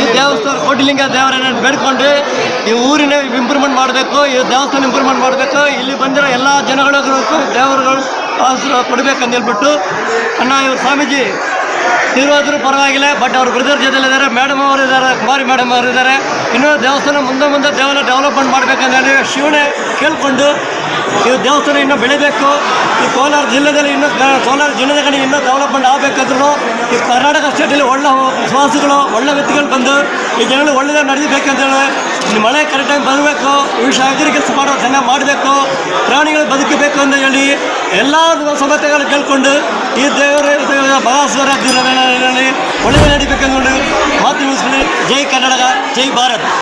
ಈ ದೇವಸ್ಥಾನ ಕೋಟಿಲಿಂಗ ದೇವರನ್ನ ಬೇಡ್ಕೊಂಡ್ರೆ ಈ ಊರಿನ ಇಂಪ್ರೂವ್ಮೆಂಟ್ ಮಾಡಬೇಕು, ಈ ದೇವಸ್ಥಾನ ಇಂಪ್ರೂವ್ಮೆಂಟ್ ಮಾಡಬೇಕು. ಇಲ್ಲಿ ಬಂದಿರೋ ಎಲ್ಲ ಜನಗಳಿಗೂ ದೇವರುಗಳು ಕೊಡ್ಬೇಕು ಕೊಡಬೇಕಂತ ಹೇಳ್ಬಿಟ್ಟು ಅಣ್ಣ ಇವರು ಸ್ವಾಮೀಜಿ ತೀರ್ವಾದ್ರು ಪರವಾಗಿಲ್ಲ ಬಟ್ ಅವ್ರ ಬ್ರದರ್ ಜೊತೆಲಿದ್ದಾರೆ ಮೇಡಮ್ ಅವರು ಇದ್ದಾರೆ ಕುಮಾರಿ ಮೇಡಮ್ ಅವರು ಇದ್ದಾರೆ ಇನ್ನೂ ದೇವಸ್ಥಾನ ಮುಂದೆ ಮುಂದೆ ದೇವನ ಡೆವಲಪ್ಮೆಂಟ್ ಮಾಡ್ಬೇಕಂತ ಹೇಳಿ ಶಿವನೇ ಕೇಳಿಕೊಂಡು ಈ ದೇವಸ್ಥಾನ ಇನ್ನೂ ಬೆಳಿಬೇಕು. ಈ ಕೋಲಾರ ಜಿಲ್ಲೆಯಲ್ಲಿ ಇನ್ನೂ ಕೋಲಾರ ಜಿಲ್ಲೆದಲ್ಲಿ ಇನ್ನೂ ಡೆವಲಪ್ಮೆಂಟ್ ಆಗಬೇಕಾದ್ರೂ ಈ ಕರ್ನಾಟಕ ಸ್ಟೇಟಲ್ಲಿ ಒಳ್ಳೆ ವಿಶ್ವಾಸಿಗಳು ಒಳ್ಳೆ ವ್ಯಕ್ತಿಗಳು ಬಂದು ಈ ಜನಗಳು ಒಳ್ಳೆಯದಾಗ ಇಲ್ಲಿ ಮಳೆ ಕರೆಕ್ಟಾಗಿ ಬರಬೇಕು ವಿಷಯ ಕೆಲಸ ಮಾಡೋ ಚೆನ್ನಾಗಿ ಮಾಡಬೇಕು, ಪ್ರಾಣಿಗಳು ಬದುಕಬೇಕು ಅಂತ ಹೇಳಿ ಎಲ್ಲ ಸಮಸ್ಯೆಗಳು ಕೇಳ್ಕೊಂಡು ಈ ದೇವರ ಬಗಾಸುರ ದಿನಗಳಲ್ಲಿ ಒಳ್ಳೆಯ ನಡೀಬೇಕು ಹೇಳಿ ಮಾತು ಮುಗಿಸ್ಕೊಂಡು ಜೈ ಕರ್ನಾಟಕ, ಜೈ ಭಾರತ್.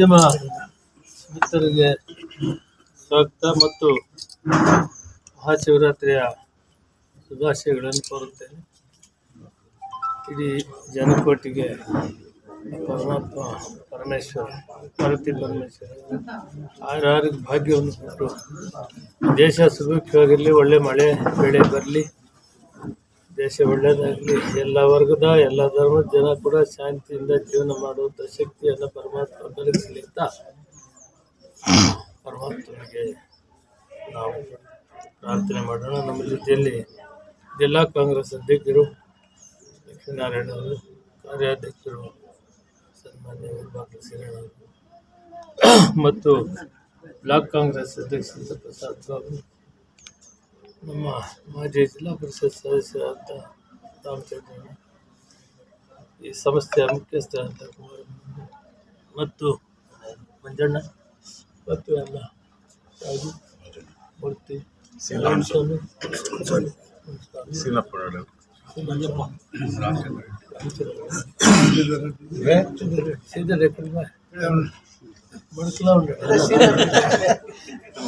ಮಾಧ್ಯಮ ಮಿತ್ರರಿಗೆ ಸ್ವಾಗತ ಮತ್ತು ಮಹಾಶಿವರಾತ್ರಿಯ ಶುಭಾಶಯಗಳನ್ನು ಕೋರುತ್ತೇನೆ. ಇಡೀ ಜನಕೋಟಿಗೆ ಪರಮಾತ್ಮ, ಪರಮೇಶ್ವರ, ಪಾರ್ವತಿ ಪರಮೇಶ್ವರ ಆರಾರಿಗೆ ಭಾಗ್ಯವನ್ನು ಕೊಟ್ಟು ದೇಶ ಸುಭಿಕ್ಷವಾಗಿರಲಿ ಒಳ್ಳೆ ಮಳೆ, ಬೆಳೆ ಬರಲಿ. ದೇಶ ಒಳ್ಳೆಯದಾಗಲಿ ಎಲ್ಲ ವರ್ಗದ, ಎಲ್ಲ ಧರ್ಮದ ಜನ ಕೂಡ ಶಾಂತಿಯಿಂದ ಜೀವನ ಮಾಡುವಂಥ ಶಕ್ತಿಯನ್ನು ಪರಮಾತ್ಮ ಕಲಿಸಲಿ ಅಂತ ಪರಮಾತ್ಮನಿಗೆ ನಾವು ಪ್ರಾರ್ಥನೆ ಮಾಡೋಣ. ನಮ್ಮ ಜೊತೆಯಲ್ಲಿ ಜಿಲ್ಲಾ ಕಾಂಗ್ರೆಸ್ ಅಧ್ಯಕ್ಷರು ಲಕ್ಷ್ಮೀನಾರಾಯಣ ಅವರು, ಕಾರ್ಯಾಧ್ಯಕ್ಷರು ಸನ್ಮಾನ್ಯ ಸಿರಣ್ಣ ಮತ್ತು ಬ್ಲಾಕ್ ಕಾಂಗ್ರೆಸ್ ಅಧ್ಯಕ್ಷ ಪ್ರಸಾದ್ ಬಾಬು ನಮ್ಮ ಮಾಜಿ ಜಿಲ್ಲಾ ಪರಿಷತ್ ಸದಸ್ಯರಾದ ರಾಮಚಂದ್ರಣ್ಣ ಈ ಸಂಸ್ಥೆಯ ಮುಖ್ಯಸ್ಥರಾದ ಕುಮಾರ ಮತ್ತು ಮಂಜಣ್ಣ ಮತ್ತು ಎಲ್ಲ ರಾಜು ಮೂರ್ತಿ ಸ್ವಾಮಿ ಮಂಜಪ್ಪ ಸೀದರ್ ಕಡಿಮೆ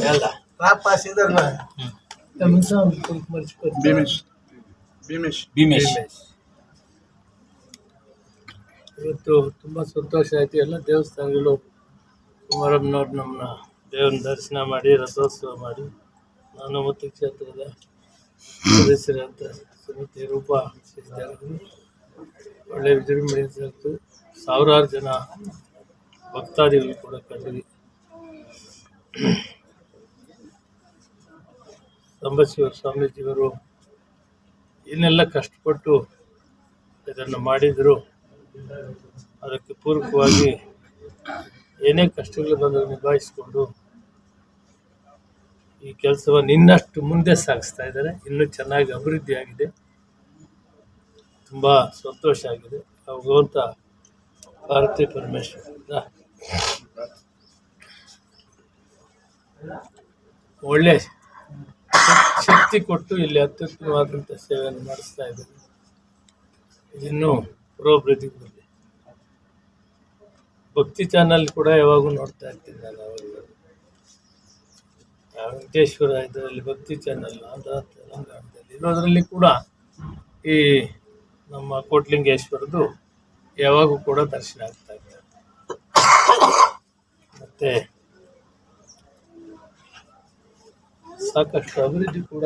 ಎಲ್ಲ. ಎಲ್ಲ ಭೀಮೇಶ್ ಭೀಮೇಶ್ ಇವತ್ತು ತುಂಬ ಸಂತೋಷ ಆಯಿತು. ಎಲ್ಲ ದೇವಸ್ಥಾನಗಳು ಕುಮಾರಮ್ಮನವ್ರು ನಮ್ಮನ್ನ ದೇವನ ದರ್ಶನ ಮಾಡಿ ರಥೋತ್ಸವ ಮಾಡಿ ನಾನು ಮತ್ತು ಕ್ಷೇತ್ರದ ಸದಸ್ಯರಂತ ಸಮಿತಿ ರೂಪ ಒಳ್ಳೆಯ ಒಳ್ಳೆ ವಿಜೃಂಭಣೆ ಸಾವಿರಾರು ಜನ ಭಕ್ತಾದಿಗಳು ಕೂಡ ಕಂಡ್ವಿ. ಸಂಬಶಿವ ಸ್ವಾಮೀಜಿಯವರು ಏನೆಲ್ಲ ಕಷ್ಟಪಟ್ಟು ಇದನ್ನು ಮಾಡಿದರು. ಅದಕ್ಕೆ ಪೂರಕವಾಗಿ ಏನೇ ಕಷ್ಟಗಳು ಬಂದರೂ ನಿಭಾಯಿಸಿಕೊಂಡು ಈ ಕೆಲಸವನ್ನು ಇನ್ನಷ್ಟು ಮುಂದೆ ಸಾಗಿಸ್ತಾ ಇದ್ದಾರೆ. ಇನ್ನೂ ಚೆನ್ನಾಗಿ ಅಭಿವೃದ್ಧಿ ಆಗಿದೆ. ತುಂಬ ಸಂತೋಷ ಆಗಿದೆ. ಭಗವಂತ ಭಾರತಿ ಪರಮೇಶ್ವರ ಒಳ್ಳೆ ಶಕ್ತಿ ಕೊಟ್ಟು ಇಲ್ಲಿ ಅತ್ಯುತ್ತಮವಾದಂಥ ಸೇವೆಯನ್ನು ಮಾಡಿಸ್ತಾ ಇದ್ದೀನಿ. ಇದನ್ನು ಪುರೋಭಿವೃದ್ಧಿ ಬರಲಿ ಭಕ್ತಿ ಚಾನಲ್ ಕೂಡ ಯಾವಾಗೂ ನೋಡ್ತಾ ಇರ್ತೀನಿ ನಾನು ಅವಾಗ ವೆಂಕಟೇಶ್ವರ ಇದರಲ್ಲಿ ಭಕ್ತಿ ಚಾನಲ್ ಆಂಧ್ರ, ತೆಲಂಗಾಣದಲ್ಲಿ ಇರೋದರಲ್ಲಿ ಕೂಡ ಈ ನಮ್ಮ ಕೋಟ್ಲಿಂಗೇಶ್ವರದ್ದು ಯಾವಾಗೂ ಕೂಡ ದರ್ಶನ ಆಗ್ತಾ ಇದೆ. ಮತ್ತೆ ಸಾಕಷ್ಟು ಅಭಿವೃದ್ಧಿ ಕೂಡ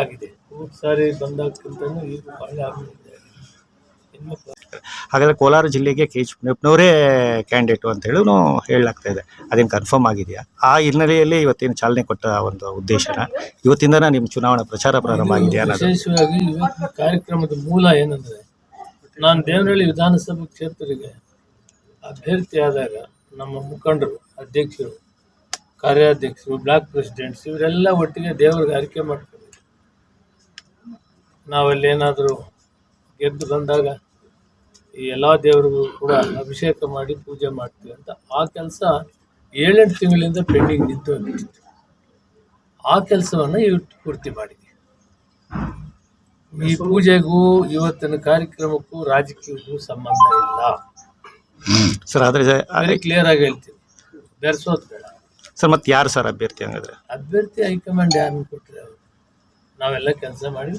ಆಗಿದೆ. ಹೋದ ಸಾರಿ ಬಂದಾಗ್ಕಿಂತನೂ ಈಗ ಅಭಿವೃದ್ಧಿ ಆಗಿದೆ ಇನ್ನು ಹಾಗಾದ್ರೆ ಕೋಲಾರ ಜಿಲ್ಲೆಗೆ ಕೆ ಎಚ್ ಮುನಿಯಪ್ಪನವರೇ ಕ್ಯಾಂಡಿಡೇಟು ಅಂತ ಹೇಳಿ ಹೇಳಲಾಗ್ತಾ ಇದೆ. ಅದೇನು ಕನ್ಫರ್ಮ್ ಆಗಿದೆಯಾ? ಆ ಹಿನ್ನೆಲೆಯಲ್ಲಿ ಇವತ್ತೇನು ಚಾಲನೆ ಕೊಟ್ಟ ಒಂದು ಉದ್ದೇಶನ? ಇವತ್ತಿಂದನ ನಿಮ್ಮ ಚುನಾವಣಾ ಪ್ರಚಾರ ಪ್ರಾರಂಭ ಆಗಿದೆಯಾ ಅನ್ನೋದು? ವಿಶೇಷವಾಗಿ ಇವತ್ತಿನ ಕಾರ್ಯಕ್ರಮದ ಮೂಲ ಏನಂದರೆ ನಾನು ದೇವನಹಳ್ಳಿ ವಿಧಾನಸಭಾ ಕ್ಷೇತ್ರಕ್ಕೆ ಅಭ್ಯರ್ಥಿ ಆದಾಗ ನಮ್ಮ ಮುಖಂಡರು ಅಧ್ಯಕ್ಷರು ಕಾರ್ಯಾಧ್ಯಕ್ಷರು ಬ್ಲಾಕ್ ಪ್ರೆಸಿಡೆಂಟ್ಸ್ ಇವರೆಲ್ಲ ಒಟ್ಟಿಗೆ ದೇವರಿಗೆ ಹರಿಕೆ ಮಾಡ್ತಾರೆ. ನಾವಲ್ಲಿ ಏನಾದರೂ ಗೆದ್ದು ಬಂದಾಗ ಈ ಎಲ್ಲ ದೇವರಿಗೂ ಕೂಡ ಅಭಿಷೇಕ ಮಾಡಿ ಪೂಜೆ ಮಾಡ್ತೀವಿ ಅಂತ ಆ ಕೆಲಸ ಏಳೆಂಟು ತಿಂಗಳಿಂದ ಪೆಂಡಿಂಗ್ ನಿಂತು ಆ ಕೆಲಸವನ್ನು ಇವತ್ತು ಪೂರ್ತಿ ಮಾಡಿದೆ ಈ ಪೂಜೆಗೂ ಇವತ್ತಿನ ಕಾರ್ಯಕ್ರಮಕ್ಕೂ ರಾಜಕೀಯಕ್ಕೂ ಸಂಬಂಧ ಇಲ್ಲ. ಸರ್ ಆದರೆ ಕ್ಲಿಯರ್ ಆಗಿ ಹೇಳ್ತೀನಿ. ಬೆರೆಸೋದು ಬೇಡ ಸರ್ ಮತ್ತೆ ಯಾರು ಸರ್ ಅಭ್ಯರ್ಥಿ ಹಂಗಾದ್ರೆ? ಅಭ್ಯರ್ಥಿ ಹೈಕಮಾಂಡ್ ಯಾರನ್ನು ಕೊಟ್ಟರೆ ಅವ್ರು? ನಾವೆಲ್ಲ ಕೆಲಸ ಮಾಡಿ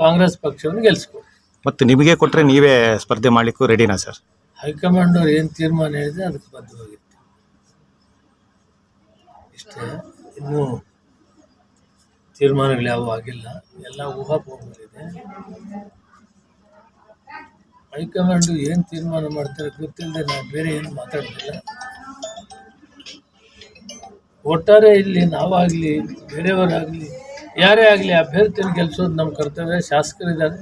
ಕಾಂಗ್ರೆಸ್ ಪಕ್ಷವನ್ನು ಗೆಲ್ಸ್ಕೊ ಮತ್ತು ನಿಮಗೆ ಕೊಟ್ಟರೆ ನೀವೇ ಸ್ಪರ್ಧೆ ಮಾಡಲಿಕ್ಕೂ ರೆಡಿನಾ ಸರ್? ಹೈಕಮಾಂಡ್ ಅವ್ರು ಏನು ತೀರ್ಮಾನ ಹೇಳಿದ್ರೆ ಅದಕ್ಕೆ ಬದ್ಧವಾಗಿತ್ತು ಇಷ್ಟೇ ಇನ್ನೂ ತೀರ್ಮಾನಗಳು ಯಾವುವು ಆಗಿಲ್ಲ. ಎಲ್ಲ ಊಹಾಪೋಹಗಳಿದೆ. ಹೈಕಮಾಂಡ್ ಏನು ತೀರ್ಮಾನ ಮಾಡ್ತಾರೆ ಗೊತ್ತಿಲ್ಲದೆ ನಾನು ಬೇರೆ ಏನು ಮಾತಾಡೋದಿಲ್ಲ ಒಟ್ಟಾರೆ ಇಲ್ಲಿ ನಾವಾಗಲಿ ಬೇರೆಯವರಾಗಲಿ ಯಾರೇ ಆಗಲಿ ಅಭ್ಯರ್ಥಿನ ಗೆಲ್ಲಿಸೋದು ನಮ್ಮ ಕರ್ತವ್ಯ ಶಾಸಕರಿದ್ದಾರೆ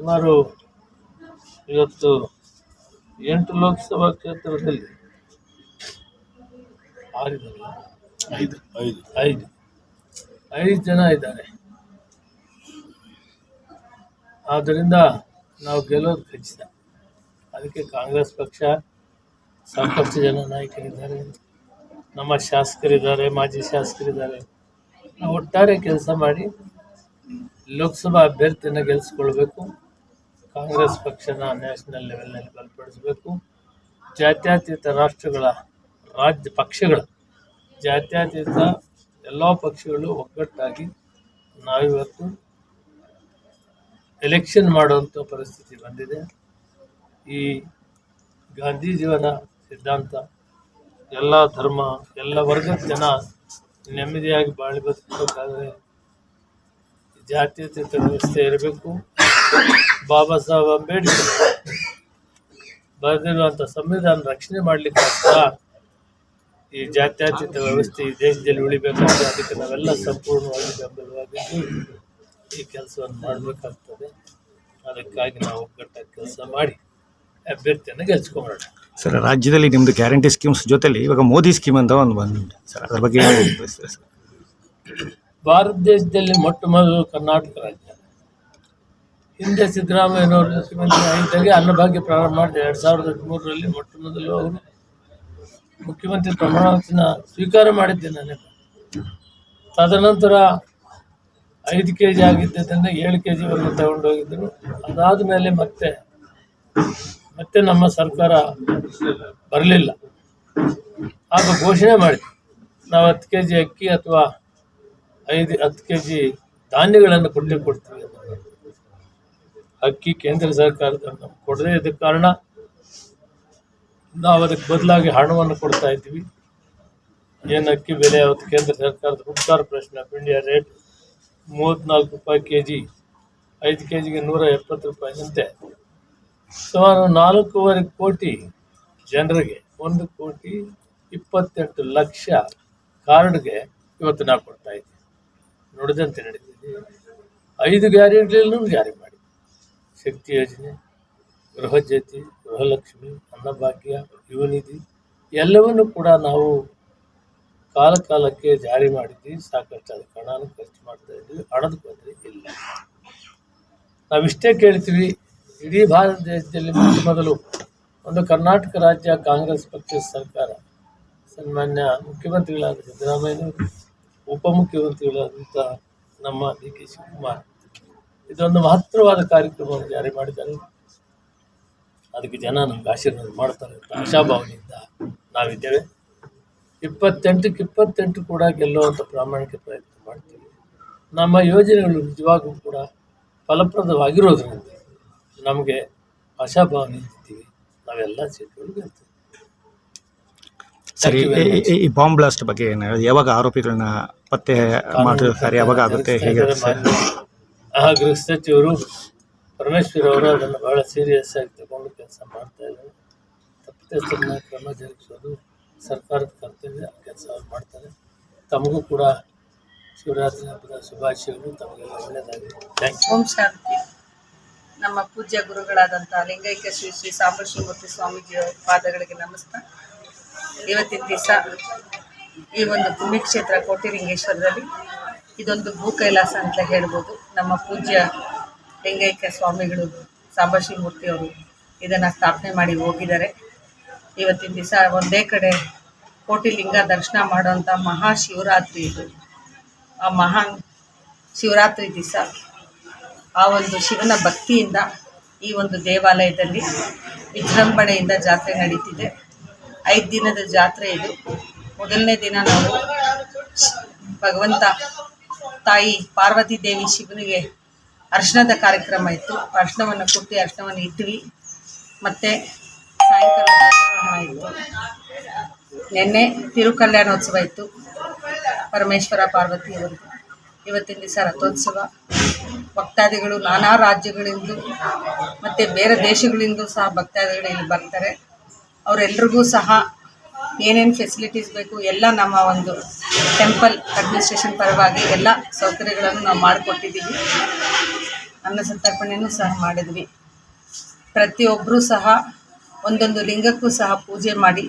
ಸುಮಾರು ಇವತ್ತು ಎಂಟು ಲೋಕಸಭಾ ಕ್ಷೇತ್ರದಲ್ಲಿ ಆರಿದಲ್ಲ ಐದು ಐದು. ಐದು. ಐದು ಜನ ಇದ್ದಾರೆ. ಆದ್ದರಿಂದ ನಾವು ಗೆಲ್ಲೋದು ಖಚಿತ. ಅದಕ್ಕೆ ಕಾಂಗ್ರೆಸ್ ಪಕ್ಷ ಸಾಕಷ್ಟು ಜನ ನಾಯಕರಿದ್ದಾರೆ. ನಮ್ಮ ಶಾಸಕರಿದ್ದಾರೆ, ಮಾಜಿ ಶಾಸಕರಿದ್ದಾರೆ. ಒಟ್ಟಾರೆ ಕೆಲಸ ಮಾಡಿ ಲೋಕಸಭಾ ಅಭ್ಯರ್ಥಿಯನ್ನು ಗೆಲ್ಲಿಸ್ಕೊಳ್ಬೇಕು ಕಾಂಗ್ರೆಸ್ ಪಕ್ಷನ ನ್ಯಾಷನಲ್ ಲೆವೆಲ್ನಲ್ಲಿ ಬಲಪಡಿಸಬೇಕು. ಜಾತ್ಯತೀತ ರಾಷ್ಟ್ರಗಳ ರಾಜ್ಯ ಪಕ್ಷಗಳ, ಜಾತ್ಯತೀತ ಎಲ್ಲ ಪಕ್ಷಗಳು ಒಗ್ಗಟ್ಟಾಗಿ ನಾವಿವತ್ತು ಎಲೆಕ್ಷನ್ ಮಾಡುವಂಥ ಪರಿಸ್ಥಿತಿ ಬಂದಿದೆ. ಈ ಗಾಂಧೀಜಿಯವರ ಸಿದ್ಧಾಂತ, ಎಲ್ಲ ಧರ್ಮ, ಎಲ್ಲ ವರ್ಗದ ಜನ ನೆಮ್ಮದಿಯಾಗಿ ಬಾಳಿ ಬದುಕಬೇಕಾದ್ರೆ ಜಾತ್ಯತೀತ ವ್ಯವಸ್ಥೆ ಇರಬೇಕು. ಬಾಬಾ ಸಾಹೇಬ್ ಅಂಬೇಡ್ಕರ್ ಬರೆದಿರುವಂಥ ಸಂವಿಧಾನ ರಕ್ಷಣೆ ಮಾಡಲಿಕ್ಕೋಸ್ಕರ ಈ ಜಾತ್ಯತೀತ ವ್ಯವಸ್ಥೆ ಈ ದೇಶದಲ್ಲಿ ಉಳಿಬೇಕಾದ್ರೆ ಅದಕ್ಕೆ ನಾವೆಲ್ಲ ಸಂಪೂರ್ಣವಾಗಿ ಬೆಂಬಲವಾಗಿದ್ದು ಈ ಕೆಲಸವನ್ನು ಮಾಡಬೇಕಾಗ್ತದೆ. ಅದಕ್ಕಾಗಿ ನಾವು ಒಗ್ಗಟ್ಟಾಗಿ ಕೆಲಸ ಮಾಡಿ, ಅಭ್ಯರ್ಥಿಯನ್ನು ಗೆಲ್ಸ್ಕೊಂಬರೋಣ. ಸರ್, ರಾಜ್ಯದಲ್ಲಿ ನಿಮ್ಮದು ಗ್ಯಾರಂಟಿ ಸ್ಕೀಮ್ಸ್ ಜೊತೆಲಿ ಇವಾಗ ಮೋದಿ ಸ್ಕೀಮ್ ಅಂತ ಒಂದು ಬಂದಿದೆ. ಸರ್, ಅದ್ರ ಬಗ್ಗೆ ಭಾರತ ದೇಶದಲ್ಲಿ ಮೊಟ್ಟ ಮೊದಲು ಕರ್ನಾಟಕ ರಾಜ್ಯ. ಹಿಂದೆ ಸಿದ್ದರಾಮಯ್ಯನವರು ಮುಖ್ಯಮಂತ್ರಿ ಅನ್ನಭಾಗ್ಯ ಪ್ರಾರಂಭ ಮಾಡಿದೆ ಎರಡು ಸಾವಿರದ ಹದಿಮೂರರಲ್ಲಿ ಮೊಟ್ಟ ಮೊದಲು ಅವರು ಮುಖ್ಯಮಂತ್ರಿ ಪ್ರಮಾಣವಚನ ಸ್ವೀಕಾರ ಮಾಡಿದ್ದೆ ನಾನು. ತದನಂತರ ಐದು ಕೆ ಜಿ ಆಗಿದ್ದದನ್ನು ಏಳು ಕೆ ಜಿವರೆಗೂ ತಗೊಂಡೋಗಿದ್ದರು ಅದಾದ ಮೇಲೆ ಮತ್ತೆ ಮತ್ತೆ ನಮ್ಮ ಸರ್ಕಾರ ಬರಲಿಲ್ಲ. ಆಗ ಘೋಷಣೆ ಮಾಡಿ ನಾವು ಹತ್ತು ಕೆ ಜಿ ಅಕ್ಕಿ ಅಥವಾ ಐದು, ಹತ್ತು ಕೆ ಜಿ ಧಾನ್ಯಗಳನ್ನು ಕೊಡಲಿಕ್ಕೆ ಕೊಡ್ತೀವಿ ಅಕ್ಕಿ ಕೇಂದ್ರ ಸರ್ಕಾರದ ಕೊಡದೆ ಇದ್ದ ಕಾರಣ ನಾವು ಅದಕ್ಕೆ ಬದಲಾಗಿ ಹಣವನ್ನು ಕೊಡ್ತಾ ಇದ್ದೀವಿ. ಏನು ಅಕ್ಕಿ ಬೆಲೆ ಅವತ್ತು ಕೇಂದ್ರ ಸರ್ಕಾರದ ಹುಡ್ಕಾರ್ ಪ್ರಶ್ನೆ ಆಫ್ ಇಂಡಿಯಾ ರೇಟ್ ಮೂವತ್ತ್ನಾಲ್ಕು ರೂಪಾಯಿ ಕೆ ಜಿ ಐದು ಕೆ ಜಿಗೆ ನೂರ ಎಪ್ಪತ್ತು ರೂಪಾಯಿನಂತೆ ಸುಮಾರು ನಾಲ್ಕೂವರೆ ಕೋಟಿ ಜನರಿಗೆ, ಒಂದು ಕೋಟಿ ಇಪ್ಪತ್ತೆಂಟು ಲಕ್ಷ ಕಾರ್ಡ್ಗೆ ಇವತ್ತು ನಾವು ಕೊಡ್ತಾ ಇದ್ದೀವಿ. ನೋಡಿದಂತೆ ನಡೀತಿದೆ. ಐದು ಗ್ಯಾರಂಟಿಯಲ್ಲೂ ಜಾರಿ ಮಾಡಿ ಶಕ್ತಿ ಯೋಜನೆ, ಗೃಹ ಜ್ಯೋತಿ, ಗೃಹಲಕ್ಷ್ಮಿ ಅನ್ನಭಾಗ್ಯ ಯುವನಿಧಿ, ಎಲ್ಲವನ್ನು ಕೂಡ ನಾವು ಕಾಲ ಕಾಲಕ್ಕೆ ಜಾರಿ ಮಾಡಿದ್ವಿ. ಸಾಕಷ್ಟು ಅದಕ್ಕೆ ಹಣನೂ ಖರ್ಚು ಮಾಡ್ತಾ ಇದ್ವಿ. ಹಣದ ತೊಂದರೆ ಇಲ್ಲ. ನಾವಿಷ್ಟೇ ಕೇಳ್ತೀವಿ ಇಡೀ ಭಾರತ ದೇಶದಲ್ಲಿ ಮೊದಲು ಮೊದಲು ಒಂದು ಕರ್ನಾಟಕ ರಾಜ್ಯ ಕಾಂಗ್ರೆಸ್ ಪಕ್ಷದ ಸರ್ಕಾರ. ಸನ್ಮಾನ್ಯ ಮುಖ್ಯಮಂತ್ರಿಗಳಾದ ಸಿದ್ದರಾಮಯ್ಯನವರು ಉಪಮುಖ್ಯಮಂತ್ರಿಗಳಾದಂಥ ನಮ್ಮ ಡಿ ಕೆ ಶಿವಕುಮಾರ್. ಇದೊಂದು ಮಹತ್ತರವಾದ ಕಾರ್ಯಕ್ರಮವನ್ನು ಜಾರಿ ಮಾಡಿದ್ದಾರೆ. ಅದಕ್ಕೆ ಜನ ನಮ್ಗೆ ಆಶೀರ್ವಾದ ಮಾಡ್ತಾರೆ ಅಂತ ಆಶಾಭಾವನೆಯಿಂದ ನಾವಿದ್ದೇವೆ. ಇಪ್ಪತ್ತೆಂಟಕ್ಕೆ ಇಪ್ಪತ್ತೆಂಟು ಕೂಡ ಗೆಲ್ಲುವಂಥ ಪ್ರಾಮಾಣಿಕ ಪ್ರಯತ್ನ ಮಾಡ್ತೀವಿ. ನಮ್ಮ ಯೋಜನೆಗಳು ನಿಜವಾಗೂ ಕೂಡ ಫಲಪ್ರದವಾಗಿರೋದ್ರಿಂದ ನಮಗೆ ಆಶಾಭಾವನೆ ಇರ್ತೀವಿ. ನಾವೆಲ್ಲ ಸೇರ್ಕೊಂಡು ಸರಿ ಈ- ಬಾಂಬ್ ಬ್ಲಾಸ್ಟ್ ಬಗ್ಗೆ ಏನು ಯಾವಾಗ ಆರೋಪಿಗಳನ್ನ ಪತ್ತೆ ಮಾಡಿರ್ತಾರೆ ಯಾವಾಗ ಆಗುತ್ತೆ? ಹೇಗೆ ಸರ್ ಆ ಗೃಹ ಸಚಿವರು ಪರಮೇಶ್ವರ್ ಅವರು ಅದನ್ನು ಬಹಳ ಸೀರಿಯಸ್ ಆಗಿ ತಗೊಂಡು ಕೆಲಸ ಮಾಡ್ತಾ ಇದ್ದಾರೆ. ತಪ್ಪಿತಸ್ಥರನ್ನ ಕ್ರಮ ಜರುಗಿಸೋದು ಸರ್ಕಾರದ ಕರ್ತವ್ಯ. ಕೆಲಸ ಅವ್ರು ಮಾಡ್ತಾರೆ. ತಮಗೂ ಕೂಡ ಶಿವರಾತ್ರಿ ಹಬ್ಬದ ಶುಭಾಶಯಗಳು. ತಮಗೆಲ್ಲ ಒಳ್ಳೆಯದಾಗಿದೆ ಥ್ಯಾಂಕ್ ಯು ಓಂ ಶಾಂತಿ. ನಮ್ಮ ಪೂಜ್ಯ ಗುರುಗಳಾದಂಥ ಲಿಂಗೈಕ ಶ್ರೀ ಶ್ರೀ ಸಾಂಬಶಿವಮೂರ್ತಿ ಸ್ವಾಮೀಜಿಯ ಪಾದಗಳಿಗೆ ನಮಸ್ಕಾರ. ಇವತ್ತಿನ ದಿವಸ ಈ ಒಂದು ಪುಣ್ಯಕ್ಷೇತ್ರ ಕೋಟಿಲಿಂಗೇಶ್ವರದಲ್ಲಿ ಇದೊಂದು ಭೂ ಕೈಲಾಸ ಅಂತ ಹೇಳ್ಬೋದು. ನಮ್ಮ ಪೂಜ್ಯ ಲಿಂಗೈಕ ಸ್ವಾಮಿಗಳು ಸಾಂಬಶಿವಮೂರ್ತಿ ಅವರು ಇದನ್ನು ಸ್ಥಾಪನೆ ಮಾಡಿ ಹೋಗಿದ್ದಾರೆ. ಇವತ್ತಿನ ದಿವಸ ಒಂದೇ ಕಡೆ ಕೋಟಿ ಲಿಂಗ ದರ್ಶನ ಮಾಡುವಂಥ ಮಹಾಶಿವರಾತ್ರಿ ಇದು. ಆ ಮಹಾನ್ ಶಿವರಾತ್ರಿ ದಿವಸ ಆ ಒಂದು ಶಿವನ ಭಕ್ತಿಯಿಂದ ಈ ಒಂದು ದೇವಾಲಯದಲ್ಲಿ ವಿಜೃಂಭಣೆಯಿಂದ ಜಾತ್ರೆ ನಡೀತಿದೆ. ಐದು ದಿನದ ಜಾತ್ರೆ ಇದು. ಮೊದಲನೇ ದಿನ ನಾವು ಭಗವಂತ ತಾಯಿ ಪಾರ್ವತಿ ದೇವಿ ಶಿವನಿಗೆ ಅರ್ಶನದ ಕಾರ್ಯಕ್ರಮ ಇತ್ತು. ಅರ್ಶನವನ್ನು ಕೊಟ್ಟು ಅರ್ಶನವನ್ನು ಇಟ್ವಿ. ಮತ್ತು ಸಾಯಂಕಾಲ ನಿನ್ನೆ ತಿರುಕಲ್ಯಾಣೋತ್ಸವ ಇತ್ತು. ಪರಮೇಶ್ವರ ಪಾರ್ವತಿಯವರದು. ಇವತ್ತಿನ ದಿವಸ ರಥೋತ್ಸವ. ಭಕ್ತಾದಿಗಳು ನಾನಾ ರಾಜ್ಯಗಳಿಂದ ಮತ್ತು ಬೇರೆ ದೇಶಗಳಿಂದ ಸಹ ಭಕ್ತಾದಿಗಳು ಇಲ್ಲಿ ಬರ್ತಾರೆ. ಅವರೆಲ್ರಿಗೂ ಸಹ ಏನೇನು ಫೆಸಿಲಿಟೀಸ್ ಬೇಕು ಎಲ್ಲ ನಮ್ಮ ಒಂದು ಟೆಂಪಲ್ ಅಡ್ಮಿನಿಸ್ಟ್ರೇಷನ್ ಪರವಾಗಿ ಎಲ್ಲ ಸೌಕರ್ಯಗಳನ್ನು ನಾವು ಮಾಡಿಕೊಟ್ಟಿದ್ದೀವಿ. ಅನ್ನ ಸಂತರ್ಪಣೆಯೂ ಸಹ ಮಾಡಿದ್ವಿ. ಪ್ರತಿಯೊಬ್ಬರೂ ಸಹ ಒಂದೊಂದು ಲಿಂಗಕ್ಕೂ ಸಹ ಪೂಜೆ ಮಾಡಿ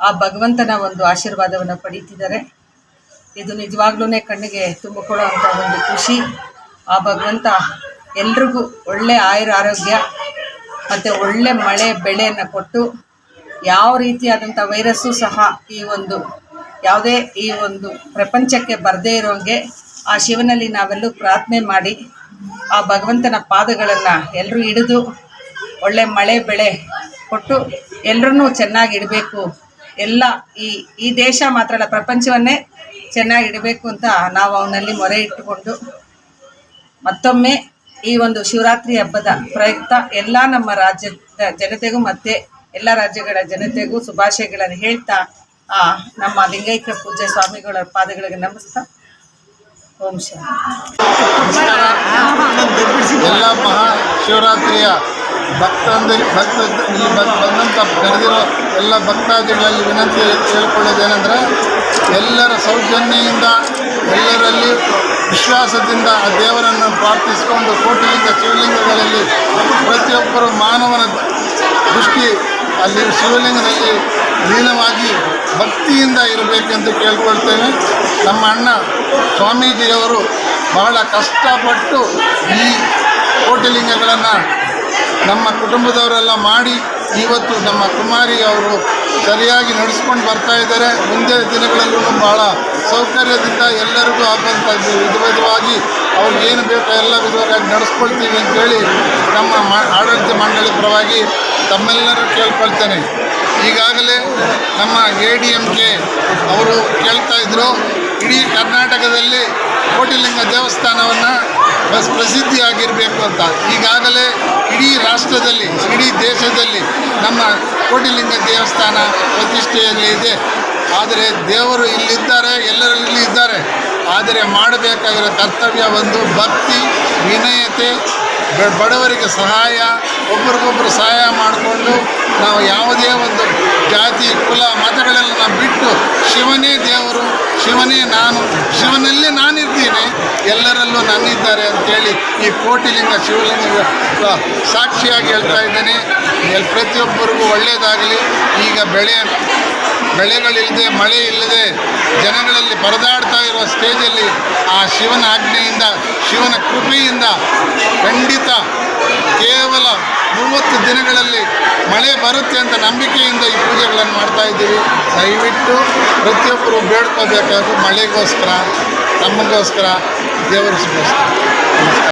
ಆ ಭಗವಂತನ ಒಂದು ಆಶೀರ್ವಾದವನ್ನು ಪಡೀತಿದ್ದಾರೆ. ಇದು ನಿಜವಾಗ್ಲೂ ಕಣ್ಣಿಗೆ ತುಂಬಿಕೊಳ್ಳುವಂಥ ಒಂದು ಖುಷಿ. ಆ ಭಗವಂತ ಎಲ್ರಿಗೂ ಒಳ್ಳೆ ಆಯುರ ಆರೋಗ್ಯ ಮತ್ತು ಒಳ್ಳೆ ಮಳೆ ಬೆಳೆಯನ್ನು ಕೊಟ್ಟು ಯಾವ ರೀತಿಯಾದಂಥ ವೈರಸ್ಸು ಸಹ ಈ ಒಂದು ಯಾವುದೇ ಈ ಒಂದು ಪ್ರಪಂಚಕ್ಕೆ ಬರದೇ ಇರೋಂಗೆ ಆ ಶಿವನಲ್ಲಿ ನಾವೆಲ್ಲೂ ಪ್ರಾರ್ಥನೆ ಮಾಡಿ ಆ ಭಗವಂತನ ಪಾದಗಳನ್ನು ಎಲ್ಲರೂ ಹಿಡಿದು ಒಳ್ಳೆ ಮಳೆ ಬೆಳೆ ಕೊಟ್ಟು ಎಲ್ಲರನ್ನೂ ಚೆನ್ನಾಗಿ ಇಡಬೇಕು. ಎಲ್ಲ ಈ ಈ ದೇಶ ಮಾತ್ರ ಅಲ್ಲ, ಪ್ರಪಂಚವನ್ನೇ ಚೆನ್ನಾಗಿ ಇಡಬೇಕು ಅಂತ ನಾವು ಅವನಲ್ಲಿ ಮೊರೆ ಇಟ್ಟುಕೊಂಡು ಮತ್ತೊಮ್ಮೆ ಈ ಒಂದು ಶಿವರಾತ್ರಿ ಹಬ್ಬದ ಪ್ರಯುಕ್ತ ಎಲ್ಲ ನಮ್ಮ ರಾಜ್ಯದ ಜನತೆಗೂ ಮತ್ತೆ ಎಲ್ಲ ರಾಜ್ಯಗಳ ಜನತೆಗೂ ಶುಭಾಶಯಗಳನ್ನು ಹೇಳ್ತಾ ಆ, ನಮ್ಮ ಲಿಂಗೈಕ್ಯ ಪೂಜೆ ಸ್ವಾಮಿಗಳ ಪಾದಗಳಿಗೆ ನಮಸ್ತಾ ಓಂ ಎಲ್ಲ ಮಹಾ ಶಿವರಾತ್ರಿಯ ಭಕ್ತಂದ ಭಕ್ತ ಇಲ್ಲಿ ಬಂದಂಥ ಕರೆದಿರೋ ಎಲ್ಲ ಭಕ್ತಾದಿಗಳಲ್ಲಿ ವಿನಂತಿ ಹೇಳ್ಕೊಳ್ಳೋದೇನೆಂದರೆ ಎಲ್ಲರ ಸೌಜನ್ಯದಿಂದ ಎಲ್ಲರಲ್ಲಿ ವಿಶ್ವಾಸದಿಂದ ಆ ದೇವರನ್ನು ಪ್ರಾರ್ಥಿಸಿಕೊಂಡು ಕೋಟಿಲಿಂಗ ಶಿವಲಿಂಗಗಳಲ್ಲಿ ಪ್ರತಿಯೊಬ್ಬರು ಮಾನವನ ದೃಷ್ಟಿ ಅಲ್ಲಿ ಶಿವಲಿಂಗದಲ್ಲಿ ಲೀನವಾಗಿ ಭಕ್ತಿಯಿಂದ ಇರಬೇಕೆಂದು ಕೇಳ್ಕೊಳ್ತೇವೆ ನಮ್ಮ ಅಣ್ಣ ಸ್ವಾಮೀಜಿಯವರು ಬಹಳ ಕಷ್ಟಪಟ್ಟು ಈ ಕೋಟಿಲಿಂಗಗಳನ್ನು ನಮ್ಮ ಕುಟುಂಬದವರೆಲ್ಲ ಮಾಡಿ ಇವತ್ತು ನಮ್ಮ ಕುಮಾರಿ ಅವರು ಸರಿಯಾಗಿ ನಡೆಸ್ಕೊಂಡು ಬರ್ತಾ ಇದ್ದಾರೆ. ಮುಂದೆ ದಿನಗಳಲ್ಲೂ ಭಾಳ ಸೌಕರ್ಯದಿಂದ ಎಲ್ಲರಿಗೂ ಆಗುವಂಥ ವಿಧ ವಿಧವಾಗಿ ಅವ್ರಿಗೆ ಏನು ಬೇಕೋ ಎಲ್ಲ ವಿಧವಾಗಿ ನಡೆಸ್ಕೊಳ್ತೀವಿ ಅಂತೇಳಿ ನಮ್ಮ ಆಡಳಿತ ಮಂಡಳಿ ಪರವಾಗಿ ತಮ್ಮೆಲ್ಲರೂ ಕೇಳ್ಕೊಳ್ತೇನೆ. ಈಗಾಗಲೇ ನಮ್ಮ ಎ ಡಿ ಎಂ ಕೆ ಅವರು ಕೇಳ್ತಾ ಇದ್ದರು ಇಡೀ ಕರ್ನಾಟಕದಲ್ಲಿ ಕೋಟಿಲಿಂಗ ದೇವಸ್ಥಾನವನ್ನು ಪ್ರಸಿದ್ಧಿಯಾಗಿರಬೇಕು ಅಂತ. ಈಗಾಗಲೇ ಇಡೀ ರಾಷ್ಟ್ರದಲ್ಲಿ, ಇಡೀ ದೇಶದಲ್ಲಿ ನಮ್ಮ ಕೋಟಿಲಿಂಗ ದೇವಸ್ಥಾನ ಪ್ರತಿಷ್ಠೆಯಲ್ಲಿ ಇದೆ. ಆದರೆ ದೇವರು ಇಲ್ಲಿದ್ದಾರೆ ಎಲ್ಲರಲ್ಲಿ ಇದ್ದಾರೆ. ಆದರೆ ಮಾಡಬೇಕಾಗಿರೋ ಕರ್ತವ್ಯ ಒಂದು ಭಕ್ತಿ, ವಿನಯತೆ ಬಡವರಿಗೆ ಸಹಾಯ ಒಬ್ರಿಗೊಬ್ಬರು ಸಹಾಯ ಮಾಡಿಕೊಂಡು ನಾವು ಯಾವುದೇ ಒಂದು ಜಾತಿ, ಕುಲ ಮತಗಳೆಲ್ಲ ನಾವು ಬಿಟ್ಟು ಶಿವನೇ ದೇವರು, ಶಿವನೇ ನಾನು, ಶಿವನಲ್ಲೇ ನಾನಿರ್ತೀನಿ, ಎಲ್ಲರಲ್ಲೂ ನನ್ನಿದ್ದಾರೆ ಅಂತೇಳಿ ಈ ಕೋಟಿಲಿಂಗ ಶಿವಲಿಂಗ ಸಾಕ್ಷಿಯಾಗಿ ಹೇಳ್ತಾ ಇದ್ದೇನೆ. ಪ್ರತಿಯೊಬ್ಬರಿಗೂ ಒಳ್ಳೆಯದಾಗಲಿ ಈಗ ಬೆಳೆ ಬೆಳೆಗಳಿಲ್ಲದೆ, ಮಳೆ ಇಲ್ಲದೆ ಜನಗಳಲ್ಲಿ ಪರದಾಡ್ತಾ ಇರುವ ಸ್ಟೇಜಲ್ಲಿ ಆ ಶಿವನ ಆಜ್ಞೆಯಿಂದ, ಶಿವನ ಕೃಪೆಯಿಂದ ಖಂಡಿತ ಕೇವಲ ಮೂವತ್ತು ದಿನಗಳಲ್ಲಿ ಮಳೆ ಬರುತ್ತೆ ಅಂತ ನಂಬಿಕೆಯಿಂದ ಈ ಪೂಜೆಗಳನ್ನು ಮಾಡ್ತಾ ಇದ್ದೀವಿ. ದಯವಿಟ್ಟು ಪ್ರತಿಯೊಬ್ಬರು ಬೇಡ್ಕೋಬೇಕಾದ್ರು ಮಳೆಗೋಸ್ಕರ ತಮ್ಮಗೋಸ್ಕರ ದೇವರಿಗೋಸ್ಕರ.